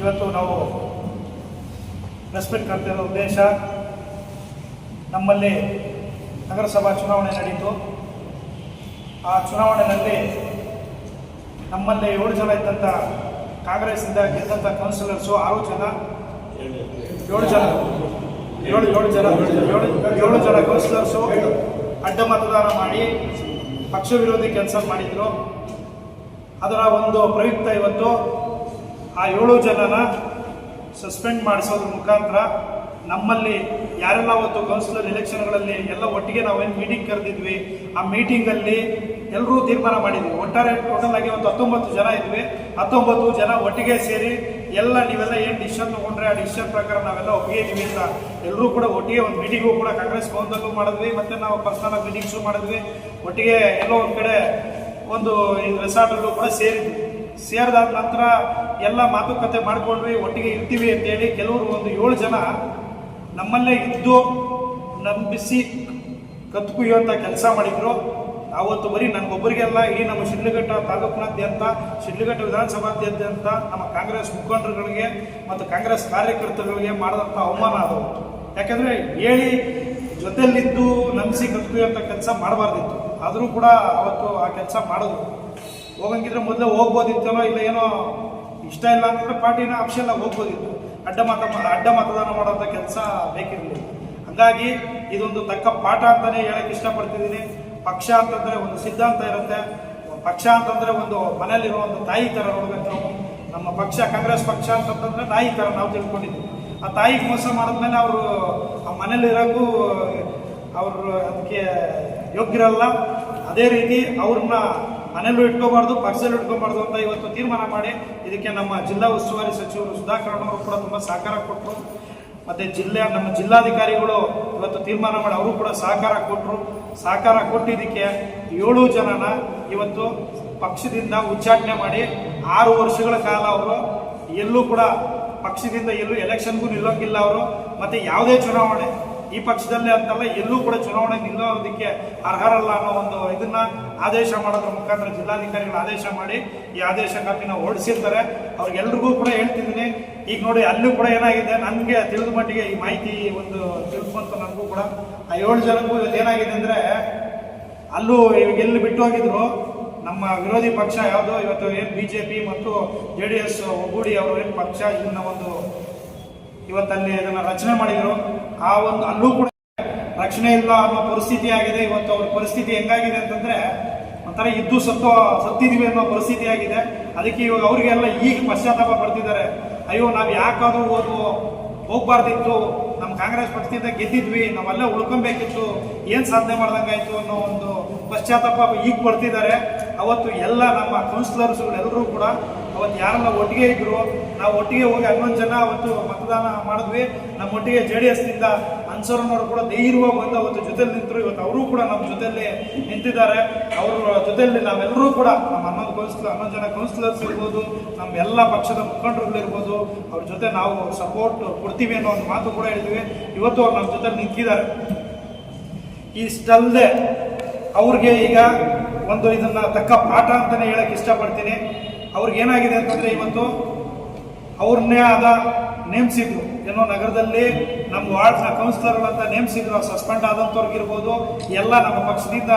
ಇವತ್ತು ನಾವು ರೆಸ್ಪೆಕ್ಟ್ ಕರ್ತಿರೋ ಉದ್ದೇಶ ನಮ್ಮಲ್ಲಿ ನಗರಸಭಾ ಚುನಾವಣೆ ನಡೀತು. ಆ ಚುನಾವಣೆಯಲ್ಲಿ ನಮ್ಮಲ್ಲಿ ಏಳು ಜನ ಇದ್ದಂಥ ಕಾಂಗ್ರೆಸ್ಸಿಂದ ಗೆದ್ದಂಥ ಕೌನ್ಸಿಲರ್ಸು ಆರು ಜನ, ಏಳು ಜನ, ಏಳು ಏಳು ಜನ ಏಳು ಜನ ಕೌನ್ಸಿಲರ್ಸು ಅಡ್ಡ ಮತದಾನ ಮಾಡಿ, ಪಕ್ಷ ವಿರೋಧಿ ಕೆಲಸ ಮಾಡಿದ್ರು. ಅದರ ಒಂದು ಪ್ರಯುಕ್ತ ಇವತ್ತು ಆ ಏಳು ಜನನ ಸಸ್ಪೆಂಡ್ ಮಾಡಿಸೋದ್ರ ಮುಖಾಂತರ ನಮ್ಮಲ್ಲಿ ಯಾರೆಲ್ಲ ಅವತ್ತು ಕೌನ್ಸಿಲರ್ ಎಲೆಕ್ಷನ್ಗಳಲ್ಲಿ ಎಲ್ಲ ಒಟ್ಟಿಗೆ ನಾವೇನು ಮೀಟಿಂಗ್ ಕರೆದಿದ್ವಿ, ಆ ಮೀಟಿಂಗಲ್ಲಿ ಎಲ್ಲರೂ ತೀರ್ಮಾನ ಮಾಡಿದ್ವಿ. ಒಟ್ಟಾರೆ ಟೋಟಲ್ ಆಗಿ ಒಂದು ಹತ್ತೊಂಬತ್ತು ಜನ ಇದ್ವಿ. ಹತ್ತೊಂಬತ್ತು ಜನ ಒಟ್ಟಿಗೆ ಸೇರಿ ಎಲ್ಲ ನೀವೆಲ್ಲ ಏನು ಡಿಸಿಷನ್ ತಗೊಂಡ್ರೆ ಆ ಡಿಸಿಷನ್ ಪ್ರಕಾರ ನಾವೆಲ್ಲ ಒಪ್ಪಿಗೆ ಇದ್ವಿ ಅಂತ ಎಲ್ಲರೂ ಕೂಡ ಒಟ್ಟಿಗೆ ಒಂದು ಮೀಟಿಂಗು ಕೂಡ ಕಾಂಗ್ರೆಸ್ ಭವನದಲ್ಲೂ ಮಾಡಿದ್ವಿ. ಮತ್ತೆ ನಾವು ಪರ್ಸನಲ್ ಮೀಟಿಂಗ್ಸು ಮಾಡಿದ್ವಿ. ಒಟ್ಟಿಗೆ ಎಲ್ಲೋ ಒಂದು ಕಡೆ ಒಂದು ರೆಸಾರ್ಟಲ್ಲೂ ಕೂಡ ಸೇರಿದ್ವಿ. ಸೇರಿದಾದ ನಂತರ ಎಲ್ಲ ಮಾತುಕತೆ ಮಾಡಿಕೊಂಡ್ವಿ, ಒಟ್ಟಿಗೆ ಇರ್ತೀವಿ ಅಂತೇಳಿ ಕೆಲವರು ಒಂದು ಏಳು ಜನ ನಮ್ಮಲ್ಲೇ ಇದ್ದು ನಂಬಿಸಿ ಕತ್ತು ಕುಯ್ಯುವಂಥ ಕೆಲಸ ಮಾಡಿದ್ರು. ಆವತ್ತು ಬರೀ ನನಗೊಬ್ಬರಿಗೆಲ್ಲ ಇಡೀ ನಮ್ಮ ಶಿಡ್ಲಘಟ್ಟ ತಾಲೂಕಿನಾದ್ಯಂತ, ಶಿಡ್ಲಘಟ್ಟ ವಿಧಾನಸಭಾದ್ಯಂತ ನಮ್ಮ ಕಾಂಗ್ರೆಸ್ ಮುಖಂಡರುಗಳಿಗೆ ಮತ್ತು ಕಾಂಗ್ರೆಸ್ ಕಾರ್ಯಕರ್ತರುಗಳಿಗೆ ಮಾಡಿದಂಥ ಅವಮಾನ ಅದು. ಯಾಕಂದರೆ ಹೇಳಿ ಜೊತೆಯಲ್ಲಿದ್ದು ನಂಬಿಸಿ ಕತ್ತು ಕುಯ್ಯುವಂಥ ಕೆಲಸ ಮಾಡಬಾರ್ದಿತ್ತು. ಆದರೂ ಕೂಡ ಅವತ್ತು ಆ ಕೆಲಸ ಮಾಡಿದ್ರು ಹೋಗಂಗಿದ್ರೆ ಮೊದಲೇ ಹೋಗ್ಬೋದಿತ್ತೇನೋ ಇಲ್ಲ ಏನೋ ಇಷ್ಟ ಇಲ್ಲ ಅಂತಂದ್ರೆ ಪಾರ್ಟಿನ ಆಪ್ಷನ್ ಹೋಗ್ಬೋದಿತ್ತು. ಅಡ್ಡ ಮತ ಅಡ್ಡ ಮತದಾನ ಮಾಡೋಂಥ ಕೆಲಸ ಬೇಕಿರಲಿಲ್ಲ. ಹಾಗಾಗಿ ಇದೊಂದು ತಕ್ಕ ಪಾಠ ಅಂತಲೇ ಹೇಳಕ್ಕೆ ಇಷ್ಟಪಡ್ತಿದ್ದೀನಿ. ಪಕ್ಷ ಅಂತಂದರೆ ಒಂದು ಸಿದ್ಧಾಂತ ಇರುತ್ತೆ. ಪಕ್ಷ ಅಂತಂದರೆ ಒಂದು ಮನೆಯಲ್ಲಿರೋ ಒಂದು ತಾಯಿ ಥರ ನೋಡ್ಬೇಕು ನಮ್ಮ ಪಕ್ಷ ಕಾಂಗ್ರೆಸ್ ಪಕ್ಷ ಅಂತಂತಂದರೆ ತಾಯಿ ಥರ ನಾವು ತಿಳ್ಕೊಂಡಿದ್ವಿ ಆ ತಾಯಿಗೆ ಮೋಸ ಮಾಡಿದ್ಮೇಲೆ ಅವರು ಆ ಮನೇಲಿರೋಕ್ಕೂ ಅವರು ಅದಕ್ಕೆ ಯೋಗ್ಯರಲ್ಲ. ಅದೇ ರೀತಿ ಅವ್ರನ್ನ ಮನೇಲೂ ಇಟ್ಕೋಬಾರ್ದು ಪಕ್ಷದಲ್ಲೂ ಇಟ್ಕೋಬಾರ್ದು ಅಂತ ಇವತ್ತು ತೀರ್ಮಾನ ಮಾಡಿ ಇದಕ್ಕೆ ನಮ್ಮ ಜಿಲ್ಲಾ ಉಸ್ತುವಾರಿ ಸಚಿವರು ಸುಧಾಕರ್ ಅವರು ಕೂಡ ತುಂಬ ಸಹಕಾರ ಕೊಟ್ಟರು ಮತ್ತು ಜಿಲ್ಲೆ, ನಮ್ಮ ಜಿಲ್ಲಾಧಿಕಾರಿಗಳು ಇವತ್ತು ತೀರ್ಮಾನ ಮಾಡಿ ಅವರು ಕೂಡ ಸಹಕಾರ ಕೊಟ್ಟರು ಸಹಕಾರ ಕೊಟ್ಟಿದ್ದಕ್ಕೆ ಏಳು ಜನನ ಇವತ್ತು ಪಕ್ಷದಿಂದ ಉಚ್ಚಾಟನೆ ಮಾಡಿ ಆರು ವರ್ಷಗಳ ಕಾಲ ಅವರು ಎಲ್ಲೂ ಕೂಡ ಪಕ್ಷದಿಂದ ಎಲ್ಲೂ ಎಲೆಕ್ಷನ್ಗೂ ನಿಲ್ಲೋಂಗಿಲ್ಲ ಅವರು. ಮತ್ತು ಯಾವುದೇ ಚುನಾವಣೆ, ಈ ಪಕ್ಷದಲ್ಲೇ ಅಂತಲ್ಲ, ಎಲ್ಲೂ ಕೂಡ ಚುನಾವಣೆ ನಿಲ್ಲೋದಕ್ಕೆ ಅರ್ಹರಲ್ಲ ಅನ್ನೋ ಒಂದು ಇದನ್ನ ಆದೇಶ ಮಾಡೋದ್ರ ಮುಖಾಂತರ ಜಿಲ್ಲಾಧಿಕಾರಿಗಳು ಆದೇಶ ಮಾಡಿ ಈ ಆದೇಶ ಕಾಪಿನ ಹೊರಡಿಸಿರ್ತಾರೆ. ಅವ್ರಿಗೆಲ್ರಿಗೂ ಕೂಡ ಹೇಳ್ತಿದ್ದೀನಿ. ಈಗ ನೋಡಿ, ಅಲ್ಲೂ ಕೂಡ ಏನಾಗಿದೆ? ನನಗೆ ತಿಳಿದ ಮಟ್ಟಿಗೆ ಈ ಮಾಹಿತಿ ಒಂದು ತಿಳ್ಕೊಂತ ನನಗೂ ಕೂಡ. ಆ ಏಳು ಜನಕ್ಕೂ ಇವತ್ತು ಏನಾಗಿದೆ ಅಂದರೆ, ಅಲ್ಲೂ ಇವಾಗ ಎಲ್ಲಿ ಬಿಟ್ಟು ಹೋಗಿದ್ರು? ನಮ್ಮ ವಿರೋಧಿ ಪಕ್ಷ ಯಾವುದು ಇವತ್ತು ಏನು ಬಿ ಜೆ ಪಿ ಮತ್ತು ಜೆ ಡಿ ಎಸ್ ಒಗ್ಗೂಡಿ ಅವರು ಏನು ಪಕ್ಷ ಇದನ್ನ ಒಂದು ಇವತ್ತಲ್ಲಿ ಇದನ್ನು ರಚನೆ ಮಾಡಿದ್ರು, ಆ ಒಂದು ಅಲ್ಲೂ ಕೂಡ ರಕ್ಷಣೆ ಇಲ್ಲ ಅನ್ನೋ ಪರಿಸ್ಥಿತಿ ಆಗಿದೆ. ಇವತ್ತು ಅವ್ರ ಪರಿಸ್ಥಿತಿ ಹೆಂಗಾಗಿದೆ ಅಂತಂದ್ರೆ ಒಂಥರ ಇದ್ದು ಸತ್ತು ಸತ್ತಿದ್ವಿ ಅನ್ನೋ ಪರಿಸ್ಥಿತಿ ಆಗಿದೆ. ಅದಕ್ಕೆ ಇವಾಗ ಅವರಿಗೆಲ್ಲ ಈಗ ಪಶ್ಚಾತ್ತಾಪ ಪಡ್ತಿದ್ದಾರೆ. ಅಯ್ಯೋ, ನಾವು ಯಾಕಾದರೂ ಓದು ಹೋಗ್ಬಾರ್ದಿತ್ತು. ನಮ್ಮ ಕಾಂಗ್ರೆಸ್ ಪಕ್ಷದಿಂದ ಗೆದ್ದಿದ್ವಿ, ನಾವೆಲ್ಲ ಉಳ್ಕೊಬೇಕಿತ್ತು, ಏನು ಸಾಧನೆ ಮಾಡ್ದಂಗಾಯ್ತು ಅನ್ನೋ ಒಂದು ಪಶ್ಚಾತ್ತಾಪ ಈಗ ಪಡ್ತಿದ್ದಾರೆ. ಅವತ್ತು ಎಲ್ಲ ನಮ್ಮ ಕೌನ್ಸಿಲರ್ಸ್ಗಳೆಲ್ಲರೂ ಕೂಡ ಅವತ್ತು ಯಾರೆಲ್ಲ ಒಟ್ಟಿಗೆ ಇದ್ರು, ನಾವು ಒಟ್ಟಿಗೆ ಹೋಗಿ ಹನ್ನೊಂದು ಜನ ಅವತ್ತು ಮತದಾನ ಮಾಡಿದ್ವಿ. ನಮ್ಮ ಒಟ್ಟಿಗೆ ಜೆ ಡಿ ಎಸ್ನಿಂದ ಅನ್ಸರ್ನವರು ಕೂಡ ಧೈರ್ಯವಾಗಿ ಬಂದು ಅವತ್ತು ಜೊತೆಲಿ ನಿಂತರು. ಇವತ್ತು ಅವರು ಕೂಡ ನಮ್ಮ ಜೊತೆಯಲ್ಲಿ ನಿಂತಿದ್ದಾರೆ. ಅವರ ಜೊತೆಯಲ್ಲಿ ನಾವೆಲ್ಲರೂ ಕೂಡ ನಮ್ಮ ಹನ್ನೊಂದು ಕೌನ್ಸಿಲರ್ ಹನ್ನೊಂದು ಜನ ಕೌನ್ಸಿಲರ್ಸ್ ಇರ್ಬೋದು, ನಮ್ಮ ಎಲ್ಲ ಪಕ್ಷದ ಮುಖಂಡರುಗಳಿರ್ಬೋದು ಅವ್ರ ಜೊತೆ ನಾವು ಸಪೋರ್ಟ್ ಕೊಡ್ತೀವಿ ಅನ್ನೋ ಒಂದು ಮಾತು ಕೂಡ ಹೇಳಿದ್ವಿ. ಇವತ್ತು ಅವ್ರು ನಮ್ಮ ಜೊತೆ ನಿಂತಿದ್ದಾರೆ. ಇಷ್ಟಲ್ಲದೆ ಅವ್ರಿಗೆ ಈಗ ಒಂದು ಇದನ್ನ ತಕ್ಕ ಪಾಠ ಅಂತಾನೆ ಹೇಳಕ್ ಇಷ್ಟಪಡ್ತೀನಿ. ಅವ್ರಿಗೆ ಏನಾಗಿದೆ ಅಂತಂದ್ರೆ ಇವತ್ತು ಅವ್ರನ್ನೇ ಆದ ನೇಮಿಸಿದ್ರು. ಏನೋ ನಗರದಲ್ಲಿ ನಮ್ಮ ವಾರ್ಡ್ನ ಕೌನ್ಸಿಲರ್ ಅಂತ ನೇಮಿಸಿದ್ರು. ಸಸ್ಪೆಂಡ್ ಆದಂಥವ್ರಿಗಿರ್ಬೋದು ಎಲ್ಲ ನಮ್ಮ ಪಕ್ಷದಿಂದ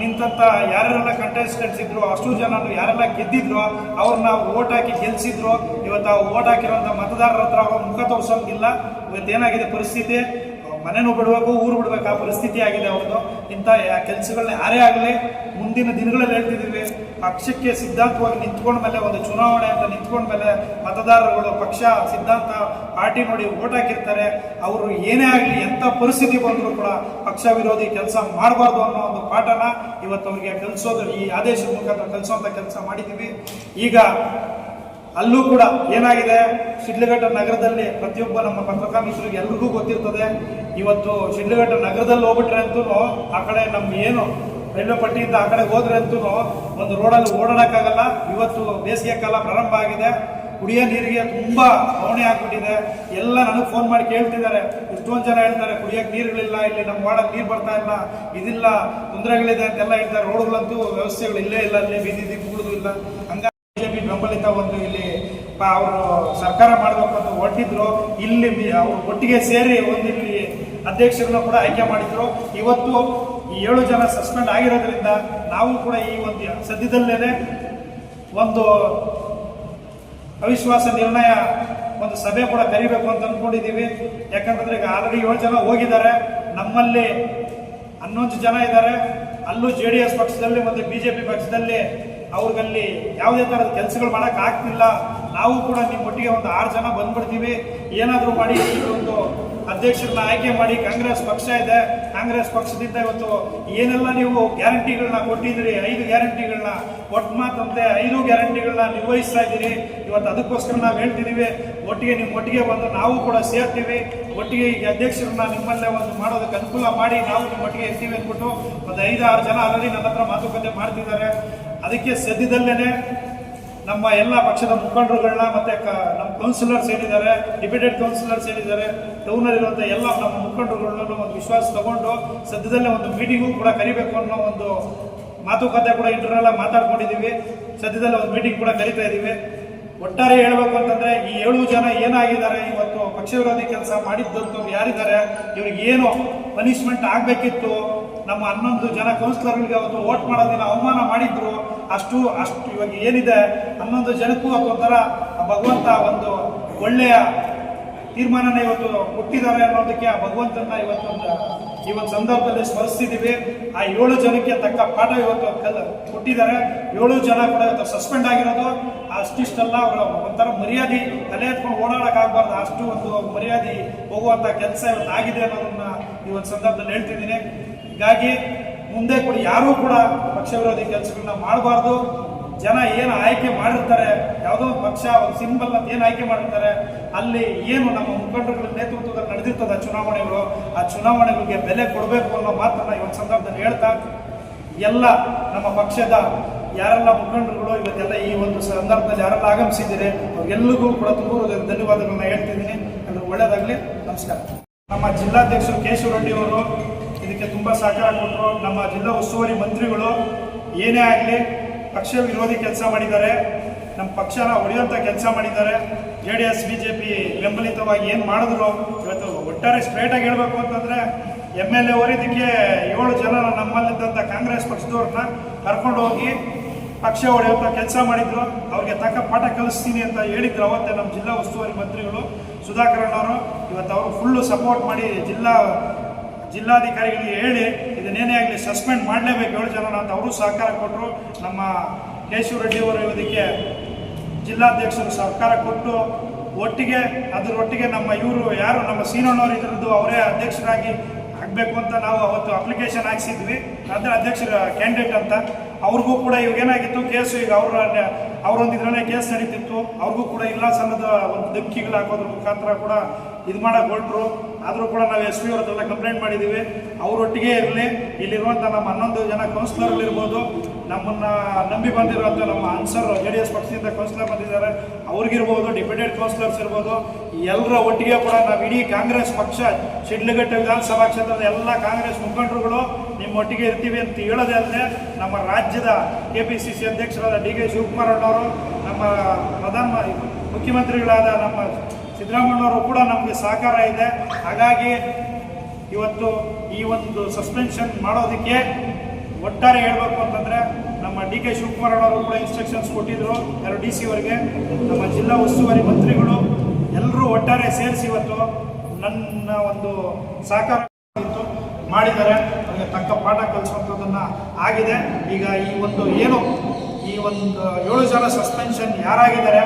ನಿಂತಂತ ಯಾರೆಲ್ಲ ಕಂಟೆಸ್ಟೆಂಟ್ಸ್ ಇದ್ರು, ಅಷ್ಟು ಜನ ಯಾರೆಲ್ಲ ಗೆದ್ದಿದ್ರು, ಅವ್ರನ್ನ ಓಟ್ ಹಾಕಿ ಗೆಲ್ಸಿದ್ರು. ಇವತ್ತು ಓಟ್ ಹಾಕಿರೋಂಥ ಮತದಾರರ ಹತ್ರ ಅವ್ರ ಮುಖ ತೋರಿಸೋಂಗಿಲ್ಲ. ಇವತ್ತು ಏನಾಗಿದೆ ಪರಿಸ್ಥಿತಿ? ಮನೆನೂ ಬಿಡಬೇಕು, ಊರು ಬಿಡಬೇಕು, ಆ ಪರಿಸ್ಥಿತಿ ಆಗಿದೆ ಅವ್ರದ್ದು. ಇಂಥ ಕೆಲಸಗಳನ್ನ ಯಾರೇ ಆಗಲಿ, ಮುಂದಿನ ದಿನಗಳಲ್ಲಿ ಹೇಳ್ತಿದ್ದೀವಿ, ಪಕ್ಷಕ್ಕೆ ಸಿದ್ಧಾಂತವಾಗಿ ನಿಂತ್ಕೊಂಡ ಮೇಲೆ, ಒಂದು ಚುನಾವಣೆ ಅಂತ ನಿಂತ್ಕೊಂಡ ಮೇಲೆ ಮತದಾರರುಗಳು ಪಕ್ಷ, ಸಿದ್ಧಾಂತ, ಪಾರ್ಟಿ ನೋಡಿ ಓಟ್ ಹಾಕಿರ್ತಾರೆ. ಅವರು ಏನೇ ಆಗಲಿ, ಎಂಥ ಪರಿಸ್ಥಿತಿ ಬಂದರೂ ಕೂಡ ಪಕ್ಷ ವಿರೋಧಿ ಕೆಲಸ ಮಾಡಬಾರ್ದು ಅನ್ನೋ ಒಂದು ಪಾಠನ ಇವತ್ತು ಅವರಿಗೆ ಕಲಿಸೋದು ಈ ಆದೇಶದ ಮುಖಾಂತರ ಕಲಿಸೋಂಥ ಕೆಲಸ ಮಾಡಿದ್ದೀವಿ. ಈಗ ಅಲ್ಲೂ ಕೂಡ ಏನಾಗಿದೆ? ಶಿಡ್ಲಘಟ್ಟ ನಗರದಲ್ಲಿ ಪ್ರತಿಯೊಬ್ಬ ನಮ್ಮ ಪತ್ರಿಕಾ ಮಿತ್ರರಿಗೆ ಎಲ್ರಿಗೂ ಗೊತ್ತಿರ್ತದೆ. ಇವತ್ತು ಶಿಡ್ಲಘಟ್ಟ ನಗರದಲ್ಲಿ ಹೋಗ್ಬಿಟ್ರೆ ಅಂತೂ ಆ ಕಡೆ ನಮ್ಮ ಏನು ರೈಲ್ವೆ ಪಟ್ಟಿಯಿಂದ ಆ ಕಡೆ ಹೋದ್ರೆ ಅಂತೂ ಒಂದು ರೋಡಲ್ಲಿ ಓಡಾಡೋಕ್ಕಾಗಲ್ಲ. ಇವತ್ತು ಬೇಸಿಗೆ ಕಾಲ ಪ್ರಾರಂಭ ಆಗಿದೆ. ಕುಡಿಯೋ ನೀರಿಗೆ ತುಂಬ ಕವಣೆ ಆಗ್ಬಿಟ್ಟಿದೆ. ಎಲ್ಲ ನನಗೆ ಫೋನ್ ಮಾಡಿ ಕೇಳ್ತಿದ್ದಾರೆ. ಎಷ್ಟೊಂದು ಜನ ಹೇಳ್ತಾರೆ, ಕುಡಿಯೋಕೆ ನೀರುಗಳಿಲ್ಲ ಇಲ್ಲಿ ನಮ್ಮ ವಾರ್ಡಲ್ಲಿ ನೀರು ಬರ್ತಾ ಇಲ್ಲ, ಇದಿಲ್ಲ, ತೊಂದರೆಗಳಿದೆ ಅಂತೆಲ್ಲ ಹೇಳ್ತಾರೆ. ರೋಡ್ಗಳಂತೂ ವ್ಯವಸ್ಥೆಗಳು ಇಲ್ಲೇ ಇಲ್ಲ, ಅಲ್ಲಿ ಬೀದಿ ದೀಪಗಳು ಇಲ್ಲ. ಹಂಗಾಗಿ ಬೆಂಬಲಿತ ಒಂದು ಇಲ್ಲಿ ಅವರು ಸರ್ಕಾರ ಮಾಡಬೇಕು ಅಂತ ಹೊರಟಿದ್ರು, ಇಲ್ಲಿ ಅವರು ಒಟ್ಟಿಗೆ ಸೇರಿ ಒಂದು ಇಲ್ಲಿ ಅಧ್ಯಕ್ಷರನ್ನ ಕೂಡ ಆಯ್ಕೆ ಮಾಡಿದ್ರು. ಇವತ್ತು ಈ ಏಳು ಜನ ಸಸ್ಪೆಂಡ್ ಆಗಿರೋದ್ರಿಂದ ನಾವು ಕೂಡ ಈ ಒಂದು ಸದ್ಯದಲ್ಲೇನೆ ಒಂದು ಅವಿಶ್ವಾಸ ನಿರ್ಣಯ ಒಂದು ಸಭೆ ಕೂಡ ಕರಿಬೇಕು ಅಂತ ಅಂದ್ಕೊಂಡಿದ್ದೀವಿ ಯಾಕಂತಂದ್ರೆ ಈಗ ಆಲ್ರೆಡಿ ಏಳು ಜನ ಹೋಗಿದ್ದಾರೆ. ನಮ್ಮಲ್ಲಿ ಹನ್ನೊಂದು ಜನ ಇದ್ದಾರೆ. ಅಲ್ಲೂ ಜೆ ಡಿ ಎಸ್ ಪಕ್ಷದಲ್ಲಿ ಮತ್ತು ಬಿ ಜೆ ಪಿ ಪಕ್ಷದಲ್ಲಿ ಅವ್ರಿಗಲ್ಲಿ ಯಾವುದೇ ಥರದ ಕೆಲಸಗಳು ಮಾಡೋಕ್ಕಾಗ್ತಿಲ್ಲ ನಾವು ಕೂಡ ನಿಮ್ಮ ಒಟ್ಟಿಗೆ ಒಂದು ಆರು ಜನ ಬಂದ್ಬಿಡ್ತೀವಿ. ಏನಾದರೂ ಮಾಡಿ ಒಂದು ಅಧ್ಯಕ್ಷರನ್ನ ಆಯ್ಕೆ ಮಾಡಿ ಕಾಂಗ್ರೆಸ್ ಪಕ್ಷ ಇದೆ. ಕಾಂಗ್ರೆಸ್ ಪಕ್ಷದಿಂದ ಇವತ್ತು ಏನೆಲ್ಲ ನೀವು ಗ್ಯಾರಂಟಿಗಳನ್ನ ಕೊಟ್ಟಿದ್ದೀರಿ? ಐದು ಗ್ಯಾರಂಟಿಗಳನ್ನ ಒಟ್ಟು ಮಾತಂತೆ ಐದು ಗ್ಯಾರಂಟಿಗಳನ್ನ ನಿರ್ವಹಿಸ್ತಾ ಇದ್ದೀರಿ. ಇವತ್ತು ಅದಕ್ಕೋಸ್ಕರ ನಾವು ಹೇಳ್ತಿದ್ದೀವಿ, ಒಟ್ಟಿಗೆ ನಿಮ್ಮ ಒಟ್ಟಿಗೆ ಬಂದು ನಾವು ಕೂಡ ಸೇರ್ತೀವಿ. ಒಟ್ಟಿಗೆ ಈ ಅಧ್ಯಕ್ಷರನ್ನ ನಿಮ್ಮಲ್ಲೇ ಒಂದು ಮಾಡೋದಕ್ಕೆ ಅನುಕೂಲ ಮಾಡಿ ನಾವು ನಿಮ್ಮ ಒಟ್ಟಿಗೆ ಇರ್ತೀವಿ ಅಂದ್ಬಿಟ್ಟು ಒಂದು ಐದು ಆರು ಜನ ಆಲ್ರೆಡಿ ನನ್ನ ಹತ್ರ ಮಾತುಕತೆ ಮಾಡ್ತಿದ್ದಾರೆ. ಅದಕ್ಕೆ ಸದ್ಯದಲ್ಲೇನೆ ನಮ್ಮ ಎಲ್ಲ ಪಕ್ಷದ ಮುಖಂಡರುಗಳನ್ನ ಮತ್ತೆ ನಮ್ಮ ಕೌನ್ಸಿಲರ್ಸ್ ಏನಿದ್ದಾರೆ ಡಿಪ್ಯೂಟೆಡ್ ಕೌನ್ಸಿಲರ್ಸ್ ಏನಿದ್ದಾರೆ ಟೌನಲ್ಲಿರುವಂಥ ಎಲ್ಲ ನಮ್ಮ ಮುಖಂಡರುಗಳನ್ನ ಒಂದು ವಿಶ್ವಾಸ ತಗೊಂಡು ಸದ್ಯದಲ್ಲೇ ಒಂದು ಮೀಟಿಂಗು ಕೂಡ ಕರಿಬೇಕು ಅನ್ನೋ ಒಂದು ಮಾತುಕತೆ ಕೂಡ ಇಂಟರ್ನೆಲ್ಲ ಮಾತಾಡ್ಕೊಂಡಿದ್ದೀವಿ ಸದ್ಯದಲ್ಲೇ ಒಂದು ಮೀಟಿಂಗ್ ಕೂಡ ಕರಿತಾ ಇದ್ದೀವಿ ಒಟ್ಟಾರೆ ಹೇಳ್ಬೇಕು ಅಂತಂದ್ರೆ ಈ ಏಳು ಜನ ಏನಾಗಿದ್ದಾರೆ ಇವತ್ತು ಪಕ್ಷ ವಿರೋಧಿ ಕೆಲಸ ಮಾಡಿದ್ದಂತೂ ಯಾರಿದ್ದಾರೆ? ಇವ್ರಿಗೆ ಏನು ಪನಿಷ್ಮೆಂಟ್ ಆಗಬೇಕಿತ್ತು? ನಮ್ಮ ಹನ್ನೊಂದು ಜನ ಕೌನ್ಸಿಲರ್ಗಳಿಗೆ ಅವತ್ತು ವೋಟ್ ಮಾಡೋದಿನ ಅವಮಾನ ಮಾಡಿದ್ರು. ಅಷ್ಟು ಅಷ್ಟು ಇವಾಗ ಏನಿದೆ? ಹನ್ನೊಂದು ಜನಕ್ಕೂ ಅದೊಂಥರ ಭಗವಂತ ಒಂದು ಒಳ್ಳೆಯ ತೀರ್ಮಾನನ ಇವತ್ತು ಕೊಟ್ಟಿದ್ದಾರೆ ಅನ್ನೋದಕ್ಕೆ ಆ ಭಗವಂತನ ಇವತ್ತೊಂದು ಈ ಒಂದು ಸಂದರ್ಭದಲ್ಲಿ ಸ್ಮರಿಸ್ತಿದ್ದೀವಿ. ಆ ಏಳು ಜನಕ್ಕೆ ತಕ್ಕ ಪಾಠ ಇವತ್ತು ಕಲ್ ಕೊಟ್ಟಿದ್ದಾರೆ. ಏಳು ಜನ ಕೂಡ ಇವತ್ತು ಸಸ್ಪೆಂಡ್ ಆಗಿರೋದು. ಅಷ್ಟಿಷ್ಟಲ್ಲ ಅವರ ಒಂಥರ ಮರ್ಯಾದೆ ತಲೆ ಎತ್ಕೊಂಡು ಓಡಾಡಕ್ಕಾಗಬಾರ್ದು ಅಷ್ಟು ಒಂದು ಮರ್ಯಾದೆ ಹೋಗುವಂಥ ಕೆಲಸ ಇವತ್ತು ಆಗಿದೆ ಅನ್ನೋದನ್ನ ಈ ಒಂದು ಸಂದರ್ಭದಲ್ಲಿ ಹೇಳ್ತಿದ್ದೀನಿ. ಹೀಗಾಗಿ ಮುಂದೆ ಕೂಡ ಯಾರೂ ಕೂಡ ಪಕ್ಷ ವಿರೋಧಿ ಕೆಲಸಗಳನ್ನ ಮಾಡಬಾರ್ದು. ಜನ ಏನು ಆಯ್ಕೆ ಮಾಡಿರ್ತಾರೆ, ಯಾವುದೋ ಪಕ್ಷ, ಒಂದು ಸಿಂಬಲ್ ಅಂತ ಏನು ಆಯ್ಕೆ ಮಾಡಿರ್ತಾರೆ, ಅಲ್ಲಿ ಏನು ನಮ್ಮ ಮುಖಂಡರುಗಳ ನೇತೃತ್ವದಲ್ಲಿ ನಡೆದಿರ್ತದೆ ಚುನಾವಣೆಗಳು, ಆ ಚುನಾವಣೆಗಳಿಗೆ ಬೆಲೆ ಕೊಡಬೇಕು ಅನ್ನೋ ಮಾತನ್ನ ಈ ಒಂದು ಸಂದರ್ಭದಲ್ಲಿ ಹೇಳ್ತಾ, ಎಲ್ಲ ನಮ್ಮ ಪಕ್ಷದ ಯಾರೆಲ್ಲ ಮುಖಂಡರುಗಳು ಇವತ್ತೆಲ್ಲ ಈ ಒಂದು ಸಂದರ್ಭದಲ್ಲಿ ಯಾರೆಲ್ಲ ಆಗಮಿಸಿದ್ದೀರಿ, ಅವ್ರಿಗೆಲ್ಲರಿಗೂ ಕೂಡ ತುಂಬ ಧನ್ಯವಾದಗಳನ್ನ ಹೇಳ್ತಿದ್ದೀನಿ ಅದು ಒಳ್ಳೆಯದಾಗಲಿ ನಮಸ್ಕಾರ. ನಮ್ಮ ಜಿಲ್ಲಾಧ್ಯಕ್ಷರು ಕೇಶವ ರೆಡ್ಡಿ ಅವರು ಇದಕ್ಕೆ ತುಂಬ ಸಹಕಾರ ಕೊಟ್ಟರು. ನಮ್ಮ ಜಿಲ್ಲಾ ಉಸ್ತುವಾರಿ ಮಂತ್ರಿಗಳು ಏನೇ ಆಗಲಿ ಪಕ್ಷ ವಿರೋಧಿ ಕೆಲಸ ಮಾಡಿದ್ದಾರೆ. ನಮ್ಮ ಪಕ್ಷನ ಹೊಡೆಯುವಂಥ ಕೆಲಸ ಮಾಡಿದ್ದಾರೆ. J D S B J P ಬೆಂಬಲಿತವಾಗಿ ಏನು ಮಾಡಿದ್ರು ಇವತ್ತು ಒಟ್ಟಾರೆ ಸ್ಟ್ರೇಟಾಗಿ ಹೇಳಬೇಕು ಅಂತಂದರೆ ಎಂ ಎಲ್ ಎ ಅವರು ಇದಕ್ಕೆ ಏಳು ಜನ ನಮ್ಮಲ್ಲಿದ್ದಂಥ ಕಾಂಗ್ರೆಸ್ ಪಕ್ಷದವ್ರನ್ನ ಕರ್ಕೊಂಡು ಹೋಗಿ ಪಕ್ಷ ಹೊಡೆಯುವಂಥ ಕೆಲಸ ಮಾಡಿದ್ರು, ಅವ್ರಿಗೆ ತಕ್ಕ ಪಾಠ ಕಲಿಸ್ತೀನಿ ಅಂತ ಹೇಳಿದ್ರು ಅವತ್ತೇ ನಮ್ಮ ಜಿಲ್ಲಾ ಉಸ್ತುವಾರಿ ಮಂತ್ರಿಗಳು. ಸುಧಾಕರ್ ಅವರು ಇವತ್ತು ಅವರು ಫುಲ್ಲು ಸಪೋರ್ಟ್ ಮಾಡಿ ಜಿಲ್ಲಾ, ಜಿಲ್ಲಾಧಿಕಾರಿಗಳಿಗೆ ಹೇಳಿ ಇದನ್ನೇನೇ ಆಗಲಿ ಸಸ್ಪೆಂಡ್ ಮಾಡಲೇಬೇಕು ಏಳು ಜನ ಅಂತ ಅವರು ಸಹಕಾರ ಕೊಟ್ಟರು ನಮ್ಮ ಕೇಶವ ರೆಡ್ಡಿ ಅವರು ಇದಕ್ಕೆ ಜಿಲ್ಲಾಧ್ಯಕ್ಷರು ಸಹಕಾರ ಕೊಟ್ಟು, ಒಟ್ಟಿಗೆ, ಅದರೊಟ್ಟಿಗೆ ನಮ್ಮ ಇವರು ಯಾರು, ನಮ್ಮ ಸೀನಣ್ಣವರು ಇದ್ರದ್ದು ಅವರೇ ಅಧ್ಯಕ್ಷರಾಗಿ ಆಗಬೇಕು ಅಂತ ನಾವು ಅವತ್ತು ಅಪ್ಲಿಕೇಶನ್ ಹಾಕ್ಸಿದ್ವಿ. ಅದರ ಅಧ್ಯಕ್ಷರ ಕ್ಯಾಂಡಿಡೇಟ್ ಅಂತ. ಅವ್ರಿಗೂ ಕೂಡ ಇವಾಗ ಏನಾಗಿತ್ತು, ಕೇಸು ಈಗ ಅವರ, ಅವರೊಂದು ಇದರಲ್ಲೇ ಕೇಸ್ ನಡೀತಿತ್ತು. ಅವ್ರಿಗೂ ಕೂಡ ಇಲ್ಲ ಸಣ್ಣದ ಒಂದು ಧಮ್ಕಿಗಳು ಹಾಕೋದ್ರ ಮುಖಾಂತರ ಕೂಡ ಇದು ಮಾಡಕ್ಕೆ ಹೊರಟ್ರು. ಆದರೂ ಕೂಡ ನಾವು ಎಸ್ ಪಿ ಅವ್ರದ್ದೆಲ್ಲ ಕಂಪ್ಲೇಂಟ್ ಮಾಡಿದ್ದೀವಿ ಅವರೊಟ್ಟಿಗೆ ಇರಲಿ. ಇಲ್ಲಿರುವಂಥ ನಮ್ಮ ಹನ್ನೊಂದು ಜನ ಕೌನ್ಸಿಲರ್ಗಳಿರ್ಬೋದು ನಮ್ಮನ್ನು ನಂಬಿ ಬಂದಿರುವಂಥ ನಮ್ಮ ಆನ್ಸರ್ ಜೆ ಡಿ ಎಸ್ ಪಕ್ಷದಿಂದ ಕೌನ್ಸಿಲರ್ ಬಂದಿದ್ದಾರೆ. ಅವ್ರಿಗಿರ್ಬೋದು ಡಿಪ್ಯೂಟೆಡ್ ಕೌನ್ಸಿಲರ್ಸ್ ಇರ್ಬೋದು. ಎಲ್ಲರ ಒಟ್ಟಿಗೆ ಕೂಡ ನಾವು ಇಡೀ ಕಾಂಗ್ರೆಸ್ ಪಕ್ಷ, ಶಿಡ್ಲಘಟ್ಟ ವಿಧಾನಸಭಾ ಕ್ಷೇತ್ರದ ಎಲ್ಲ ಕಾಂಗ್ರೆಸ್ ಮುಖಂಡರುಗಳು ನಿಮ್ಮ ಒಟ್ಟಿಗೆ ಇರ್ತೀವಿ ಅಂತ ಹೇಳೋದೇ ಅಲ್ಲದೆ, ನಮ್ಮ ರಾಜ್ಯದ ಕೆ ಪಿ ಸಿ ಸಿ ಅಧ್ಯಕ್ಷರಾದ ಡಿ ಕೆ ಶಿವಕುಮಾರ್ ಅಣ್ಣವರು, ನಮ್ಮ ಪ್ರಧಾನ ಮುಖ್ಯಮಂತ್ರಿಗಳಾದ ನಮ್ಮ ಸಿದ್ದರಾಮಣ್ಣವರು ಕೂಡ ನಮಗೆ ಸಹಕಾರ ಇದೆ. ಹಾಗಾಗಿ ಇವತ್ತು ಈ ಒಂದು ಸಸ್ಪೆನ್ಷನ್ ಮಾಡೋದಕ್ಕೆ ಒಟ್ಟಾರೆ ಹೇಳಬೇಕು ಅಂತಂದರೆ ನಮ್ಮ ಡಿ ಕೆ ಶಿವಕುಮಾರ್ ಅವರು ಕೂಡ ಇನ್ಸ್ಟ್ರಕ್ಷನ್ಸ್ ಕೊಟ್ಟಿದ್ರು, ಎರಡು ಡಿ ಸಿ ಅವರಿಗೆ ನಮ್ಮ ಜಿಲ್ಲಾ ಉಸ್ತುವಾರಿ ಮಂತ್ರಿಗಳು ಎಲ್ಲರೂ ಒಟ್ಟಾರೆ ಸೇರಿಸಿ ಇವತ್ತು ನನ್ನ ಒಂದು ಸಹಕಾರ ಮಾಡಿದ್ದಾರೆ. ಅವರಿಗೆ ತಕ್ಕ ಪಾಠ ಕಲಿಸುವಂಥದ್ದನ್ನು ಆಗಿದೆ. ಈಗ ಈ ಒಂದು ಏನು, ಈ ಒಂದು ಏಳು ಜನ ಸಸ್ಪೆನ್ಷನ್ ಯಾರಾಗಿದ್ದಾರೆ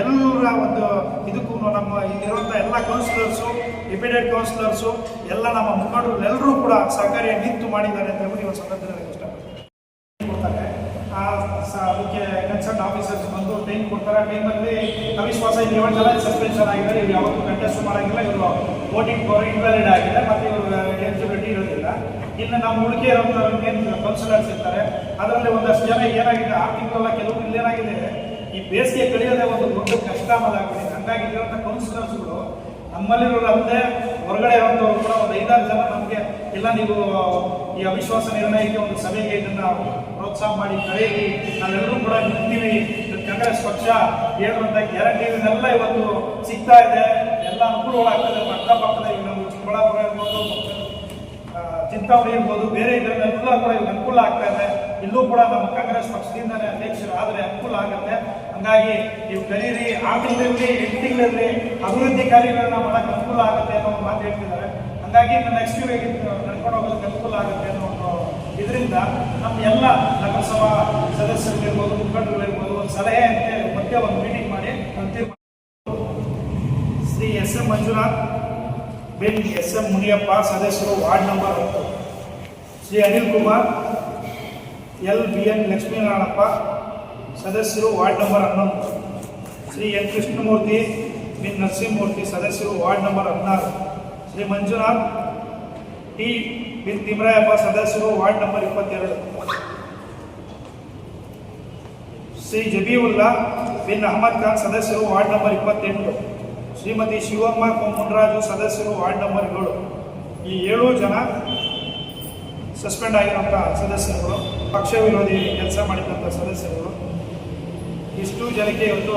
ಎಲ್ಲರ ಒಂದು ಇದಕ್ಕೂ ನಮ್ಮ ಇಲ್ಲಿರುವಂಥ ಎಲ್ಲ ಕೌನ್ಸಿಲರ್ಸು ಡಿಪ್ಯೂಟೆಡ್ ಕೌನ್ಸಿಲರ್ಸು ಎಲ್ಲ ನಮ್ಮ ಮುಖಂಡರು ಎಲ್ಲರೂ ಕೂಡ ಸಹಕಾರಿಯಾಗಿ ನಿಂತು ಮಾಡಿದ್ದಾರೆ ಅಂತ ಹೇಳಿ ಇವತ್ತು ಸಂದರ್ಭದಲ್ಲಿ ಇಷ್ಟಪಡ್ತೀನಿ ಕೊಡ್ತಾರೆ. ಅದಕ್ಕೆ ಕನ್ಸರ್ನ್ ಆಫೀಸರ್ಸ್ ಬಂದು ಟೈಮ್ ಕೊಡ್ತಾರೆ. ಟೈಮಲ್ಲಿ ಅವಿಶ್ವಾಸ ಇಲ್ಲಿ ಏಳು ಜನ ಸಸ್ಪೆನ್ಷನ್ ಆಗಿದ್ದಾರೆ ಇವ್ರು ಯಾವತ್ತೂ ಕಂಟೆಸ್ಟ್ ಮಾಡೋಂಗಿಲ್ಲ. ಇವರು ವೋಟಿಂಗ್ ಪವರ್ ಇನ್ವ್ಯಾಲಿಡ್ ಆಗಿದೆ. ಮತ್ತು ಇವರು ಎಲಿಜಿಬಿಲಿಟಿ ಇರೋದಿಲ್ಲ. ಇನ್ನು ನಮ್ಮ ಉಳಿಕೆ ಇರೋಂಥ ಕೌನ್ಸಿಲರ್ಸ್ ಇರ್ತಾರೆ. ಅದರಲ್ಲಿ ಒಂದಷ್ಟು ಜನ ಏನಾಗಿದೆ? ಆ ತಿಂಗಳೆಲ್ಲ ಕೆಲವು ಇಲ್ಲೇನಾಗಿದೆ. ಈ ಬೇಸಿಗೆ ಕಳೆಯೋದೇ ಒಂದು ದೊಡ್ಡ ಕಷ್ಟ ಮಾಡಿ ಹಂಗಾಗಿ ಇಲ್ಲಿರುವಂಥ ಕೌನ್ಸಿಲರ್ಸ್ಗಳು ನಮ್ಮಲ್ಲಿರೋರಂತೆ ಹೊರಗಡೆ ಇರೋಂಥವ್ರು ಕೂಡ ಒಂದು ಐದಾರು ಜನ ನಮಗೆ ಇಲ್ಲ ನೀವು ಈ ಅವಿಶ್ವಾಸ ನಿರ್ಣಯಕ್ಕೆ ಒಂದು ಸಭೆಗೆ ಇದನ್ನ ಪ್ರೋತ್ಸಾಹ ಮಾಡಿ ಕರೆಯಿರಿ. ನಾವೆಲ್ಲರೂ ಕೂಡ ನಿಂತೀವಿ. ಸ್ವಚ್ಛ ಪಕ್ಷ ಹೇಳುವಂಥ ಗ್ಯಾರಂಟಿಗಳನ್ನೆಲ್ಲ ಇವತ್ತು ಸಿಗ್ತಾ ಇದೆ. ಎಲ್ಲ ಅನುಕೂಲಗಳಾಗ್ತದೆ ಅಕ್ಕಪಕ್ಕದ ಈಗ ನಾವು ಚಿಕ್ಕಬಳ್ಳಾಪುರ ಇರ್ಬೋದು ಚಿಂತಾಮಣಿ ಇರ್ಬೋದು, ಬೇರೆ ಇದರಲ್ಲೆಲ್ಲ ಕೂಡ ಇವಾಗ ಅನುಕೂಲ ಆಗ್ತಾ ಇದೆ. ಇಲ್ಲೂ ಕೂಡ ನಮ್ಮ ಕಾಂಗ್ರೆಸ್ ಪಕ್ಷದಿಂದಲೇ ಅಧ್ಯಕ್ಷರು ಆದರೆ ಅನುಕೂಲ ಆಗುತ್ತೆ. ಹಂಗಾಗಿ ನೀವು ಕಲೀರಿ ಎಂಟು ತಿಂಗಳಿರಲಿ, ಅಭಿವೃದ್ಧಿ ಕಾರ್ಯಗಳನ್ನ ಮಾಡಕ್ಕೆ ಅನುಕೂಲ ಆಗುತ್ತೆ ಅನ್ನೋ ಒಂದು ಮಾತು ಹೇಳ್ತಿದ್ದಾರೆ. ಹಂಗಾಗಿ ನೆಕ್ಸ್ಟ್ ಇಯರ್ ನಡ್ಕೊಂಡು ಹೋಗೋದಕ್ಕೆ ಅನುಕೂಲ ಆಗುತ್ತೆ ಅನ್ನೋ ಒಂದು ಇದರಿಂದ ನಮ್ಮ ಎಲ್ಲ ನಗರಸಭಾ ಸದಸ್ಯರಿಗಿರ್ಬೋದು ಮುಖಂಡರುಗಳಿರ್ಬೋದು ಒಂದು ಸಲಹೆ ಅಂತ ಮತ್ತೆ ಒಂದು ಮೀಟಿಂಗ್ ಮಾಡಿ ತೀರ್ಮಾನ ಶ್ರೀ ಎಸ್ ಎಂ ಮಂಜುನಾಥ್, ಬಿನ್ ಎಸ್ ಎಂ ಮುನಿಯಪ್ಪ ಸದಸ್ಯರು ward number Shri Anil Kumar, L B N Lakshminarayanappa ಸದಸ್ಯರು ವಾರ್ಡ್ ನಂಬರ್ ಹನ್ನೊಂದು. ಶ್ರೀ ಎನ್ ಕೃಷ್ಣಮೂರ್ತಿ ಬಿ ನರಸಿಂಹಮೂರ್ತಿ ಸದಸ್ಯರು ವಾರ್ಡ್ ನಂಬರ್ ಹದಿನಾರು. ಶ್ರೀ ಮಂಜುನಾಥ್, ಟಿ ಬಿ ತಿಮ್ರಾಯಪ್ಪ ಸದಸ್ಯರು ವಾರ್ಡ್ ನಂಬರ್ ಇಪ್ಪತ್ತೆರಡು. ಶ್ರೀ ಜಬೀವುಲ್ಲಾ ಬಿನ್ ಅಹಮದ್ ಖಾನ್ ಸದಸ್ಯರು ವಾರ್ಡ್ ನಂಬರ್ ಇಪ್ಪತ್ತೆಂಟು. ಶ್ರೀಮತಿ ಶಿವಮ್ಮ ಮುನ್ರಾಜು ಸದಸ್ಯರು ವಾರ್ಡ್ ನಂಬರ್ ಏಳು. ಈ ಏಳು ಜನ ಸಸ್ಪೆಂಡ್ ಆಗಿರುವಂಥ ಸದಸ್ಯರುಗಳು, ಪಕ್ಷ ವಿರೋಧಿ ಕೆಲಸ ಮಾಡಿದಂಥ ಸದಸ್ಯರುಗಳು. ಇಷ್ಟು ಜನಕ್ಕೆ ಇವತ್ತು